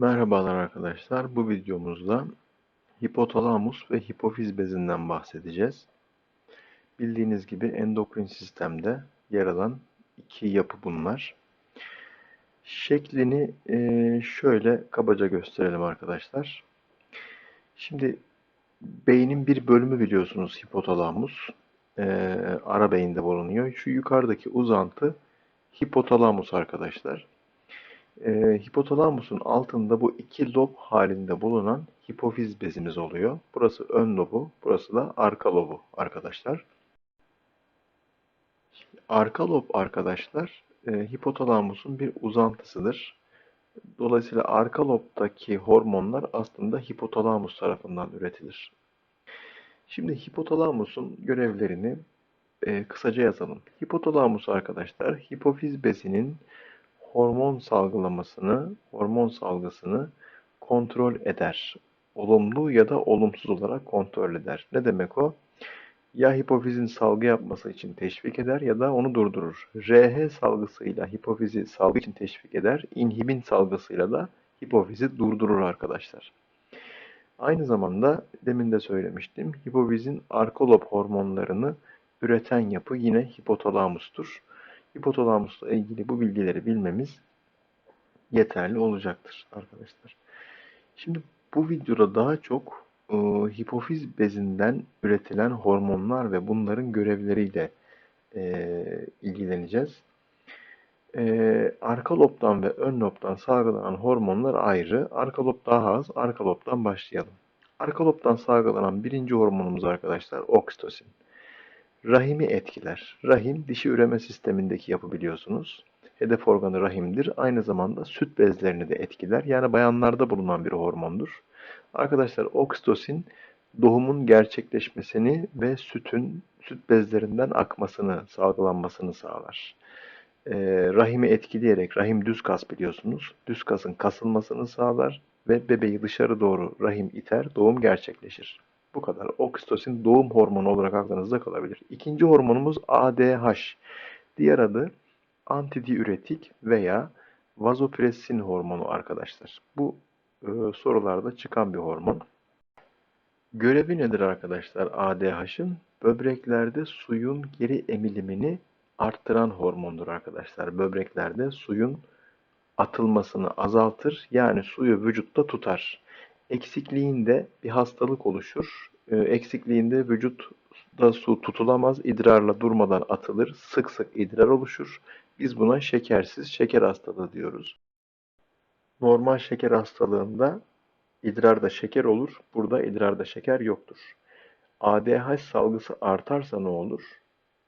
Merhabalar arkadaşlar. Bu videomuzda hipotalamus ve hipofiz bezinden bahsedeceğiz. Bildiğiniz gibi endokrin sistemde yer alan iki yapı bunlar. Şeklini e, şöyle kabaca gösterelim arkadaşlar. Şimdi beynin bir bölümü biliyorsunuz hipotalamus. E, ara beyinde bulunuyor. Şu yukarıdaki uzantı hipotalamus arkadaşlar. E, hipotalamusun altında bu iki lob halinde bulunan hipofiz bezimiz oluyor. Burası ön lobu, burası da arka lobu arkadaşlar. Arka lob arkadaşlar e, hipotalamusun bir uzantısıdır. Dolayısıyla arka lobdaki hormonlar aslında hipotalamus tarafından üretilir. Şimdi hipotalamusun görevlerini e, kısaca yazalım. Hipotalamus arkadaşlar hipofiz bezinin hormon salgılamasını, hormon salgısını kontrol eder. Olumlu ya da olumsuz olarak kontrol eder. Ne demek o? Ya hipofizin salgı yapması için teşvik eder ya da onu durdurur. RH salgısıyla hipofizi salgı için teşvik eder. İnhibin salgısıyla da hipofizi durdurur arkadaşlar. Aynı zamanda demin de söylemiştim. Hipofizin arka lob hormonlarını üreten yapı yine hipotalamustur hipotalamusla ilgili bu bilgileri bilmemiz yeterli olacaktır arkadaşlar. Şimdi bu videoda daha çok e, hipofiz bezinden üretilen hormonlar ve bunların görevleriyle e, ilgileneceğiz. E, arka lobdan ve ön lobdan salgılanan hormonlar ayrı. Arka lob daha az. Arka lobdan başlayalım. Arka lobdan salgılanan birinci hormonumuz arkadaşlar oksitosin. Rahimi etkiler. Rahim dişi üreme sistemindeki yapı biliyorsunuz. Hedef organı rahimdir. Aynı zamanda süt bezlerini de etkiler. Yani bayanlarda bulunan bir hormondur. Arkadaşlar oksitosin doğumun gerçekleşmesini ve sütün süt bezlerinden akmasını, salgılanmasını sağlar. Ee, rahimi etkileyerek, rahim düz kas biliyorsunuz. Düz kasın kasılmasını sağlar ve bebeği dışarı doğru rahim iter, doğum gerçekleşir. Bu kadar. Oksitosin doğum hormonu olarak aklınızda kalabilir. İkinci hormonumuz ADH. Diğer adı antidiüretik veya vazopressin hormonu arkadaşlar. Bu e, sorularda çıkan bir hormon. Görevi nedir arkadaşlar ADH'ın? Böbreklerde suyun geri emilimini arttıran hormondur arkadaşlar. Böbreklerde suyun atılmasını azaltır. Yani suyu vücutta tutar. Eksikliğinde bir hastalık oluşur. Ee, eksikliğinde vücutta su tutulamaz, idrarla durmadan atılır, sık sık idrar oluşur. Biz buna şekersiz şeker hastalığı diyoruz. Normal şeker hastalığında idrarda şeker olur, burada idrarda şeker yoktur. ADH salgısı artarsa ne olur?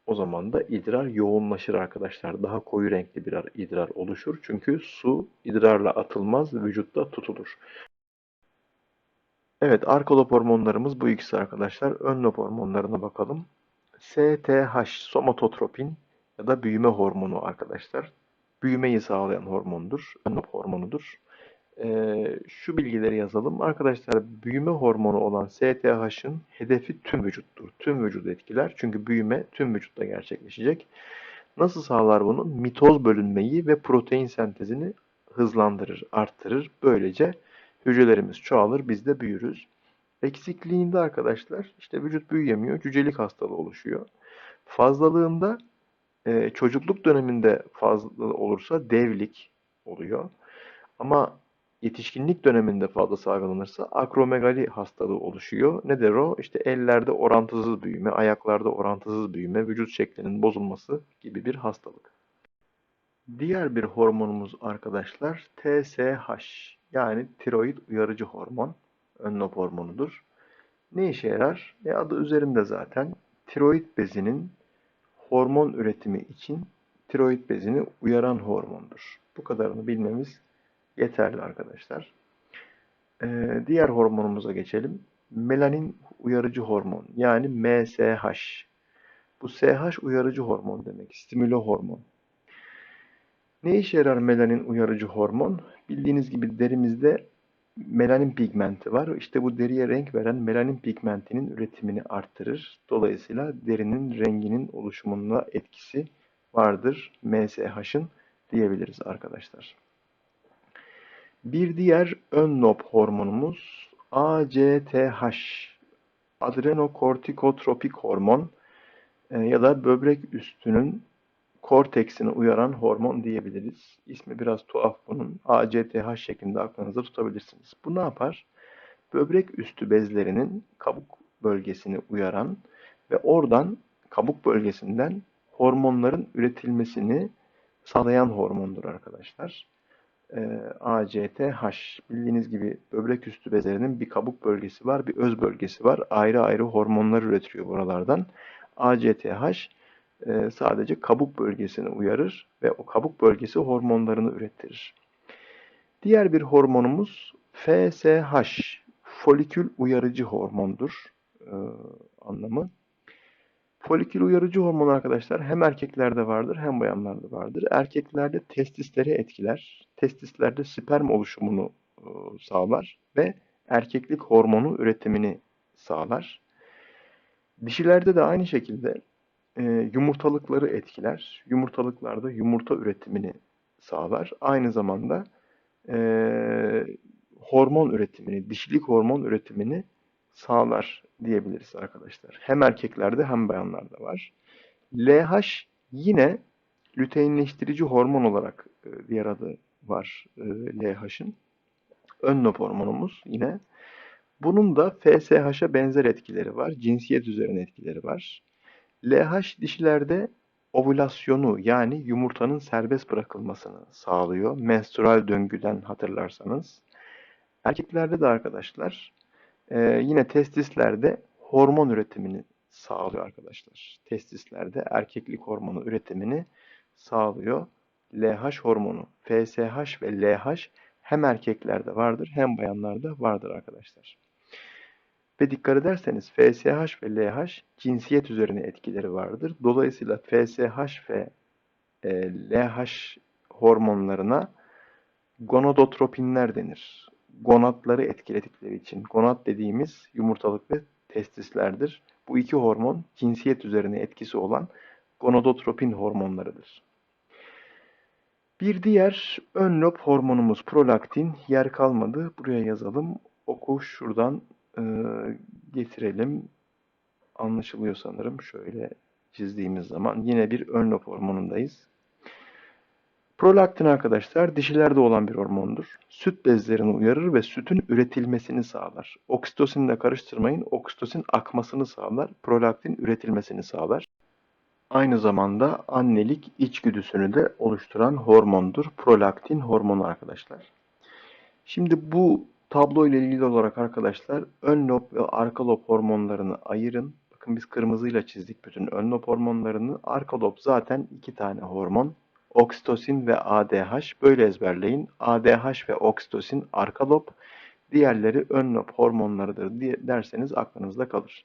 O zaman da idrar yoğunlaşır arkadaşlar. Daha koyu renkli bir idrar oluşur. Çünkü su idrarla atılmaz, vücutta tutulur. Evet, arka lob hormonlarımız bu ikisi arkadaşlar. Ön lob hormonlarına bakalım. STH, somatotropin ya da büyüme hormonu arkadaşlar. Büyümeyi sağlayan hormondur. Ön lob hormonudur. Ee, şu bilgileri yazalım. Arkadaşlar büyüme hormonu olan STH'ın hedefi tüm vücuttur. Tüm vücudu etkiler. Çünkü büyüme tüm vücutta gerçekleşecek. Nasıl sağlar bunu? Mitoz bölünmeyi ve protein sentezini hızlandırır, arttırır. Böylece Hücrelerimiz çoğalır, biz de büyürüz. Eksikliğinde arkadaşlar işte vücut büyüyemiyor, cücelik hastalığı oluşuyor. Fazlalığında e, çocukluk döneminde fazla olursa devlik oluyor. Ama yetişkinlik döneminde fazla salgılanırsa akromegali hastalığı oluşuyor. Nedir o? İşte ellerde orantısız büyüme, ayaklarda orantısız büyüme, vücut şeklinin bozulması gibi bir hastalık. Diğer bir hormonumuz arkadaşlar TSH yani tiroid uyarıcı hormon, önlop hormonudur. Ne işe yarar? E adı üzerinde zaten. Tiroid bezinin hormon üretimi için tiroid bezini uyaran hormondur. Bu kadarını bilmemiz yeterli arkadaşlar. Ee, diğer hormonumuza geçelim. Melanin uyarıcı hormon yani MSH. Bu SH uyarıcı hormon demek. Stimülo hormon. Ne işe yarar melanin uyarıcı hormon? Bildiğiniz gibi derimizde melanin pigmenti var. İşte bu deriye renk veren melanin pigmentinin üretimini arttırır. Dolayısıyla derinin renginin oluşumunda etkisi vardır MSH'ın diyebiliriz arkadaşlar. Bir diğer ön lob hormonumuz ACTH, adrenokortikotropik hormon e, ya da böbrek üstünün korteksini uyaran hormon diyebiliriz. İsmi biraz tuhaf bunun. ACTH şeklinde aklınızda tutabilirsiniz. Bu ne yapar? Böbrek üstü bezlerinin kabuk bölgesini uyaran ve oradan kabuk bölgesinden hormonların üretilmesini sağlayan hormondur arkadaşlar. Ee, ACTH bildiğiniz gibi böbrek üstü bezlerinin bir kabuk bölgesi var, bir öz bölgesi var. Ayrı ayrı hormonlar üretiyor buralardan. ACTH e, sadece kabuk bölgesini uyarır ve o kabuk bölgesi hormonlarını ürettirir. Diğer bir hormonumuz FSH, folikül uyarıcı hormondur e, anlamı. Folikül uyarıcı hormon arkadaşlar hem erkeklerde vardır hem bayanlarda vardır. Erkeklerde testisleri etkiler. Testislerde sperm oluşumunu e, sağlar ve erkeklik hormonu üretimini sağlar. Dişilerde de aynı şekilde e, yumurtalıkları etkiler. Yumurtalıklarda yumurta üretimini sağlar. Aynı zamanda e, hormon üretimini, dişilik hormon üretimini sağlar diyebiliriz arkadaşlar. Hem erkeklerde hem bayanlarda var. LH yine lüteinleştirici hormon olarak diğer adı var e, LH'ın. Ön hormonumuz yine. Bunun da FSH'a benzer etkileri var. Cinsiyet üzerine etkileri var. LH dişilerde ovülasyonu yani yumurtanın serbest bırakılmasını sağlıyor. Menstrual döngüden hatırlarsanız. Erkeklerde de arkadaşlar e, yine testislerde hormon üretimini sağlıyor arkadaşlar. Testislerde erkeklik hormonu üretimini sağlıyor. LH hormonu, FSH ve LH hem erkeklerde vardır hem bayanlarda vardır arkadaşlar. Ve dikkat ederseniz FSH ve LH cinsiyet üzerine etkileri vardır. Dolayısıyla FSH ve e, LH hormonlarına gonadotropinler denir. Gonadları etkiledikleri için. Gonad dediğimiz yumurtalık ve testislerdir. Bu iki hormon cinsiyet üzerine etkisi olan gonadotropin hormonlarıdır. Bir diğer ön lob hormonumuz prolaktin. Yer kalmadı. Buraya yazalım. Oku şuradan e, getirelim. Anlaşılıyor sanırım. Şöyle çizdiğimiz zaman yine bir ön lob hormonundayız. Prolaktin arkadaşlar dişilerde olan bir hormondur. Süt bezlerini uyarır ve sütün üretilmesini sağlar. Oksitosinle karıştırmayın. Oksitosin akmasını sağlar. Prolaktin üretilmesini sağlar. Aynı zamanda annelik içgüdüsünü de oluşturan hormondur. Prolaktin hormonu arkadaşlar. Şimdi bu tablo ile ilgili olarak arkadaşlar ön lob ve arka lob hormonlarını ayırın. Bakın biz kırmızıyla çizdik bütün ön lob hormonlarını. Arka lob zaten iki tane hormon. Oksitosin ve ADH böyle ezberleyin. ADH ve oksitosin arka lob, diğerleri ön lob hormonlarıdır derseniz aklınızda kalır.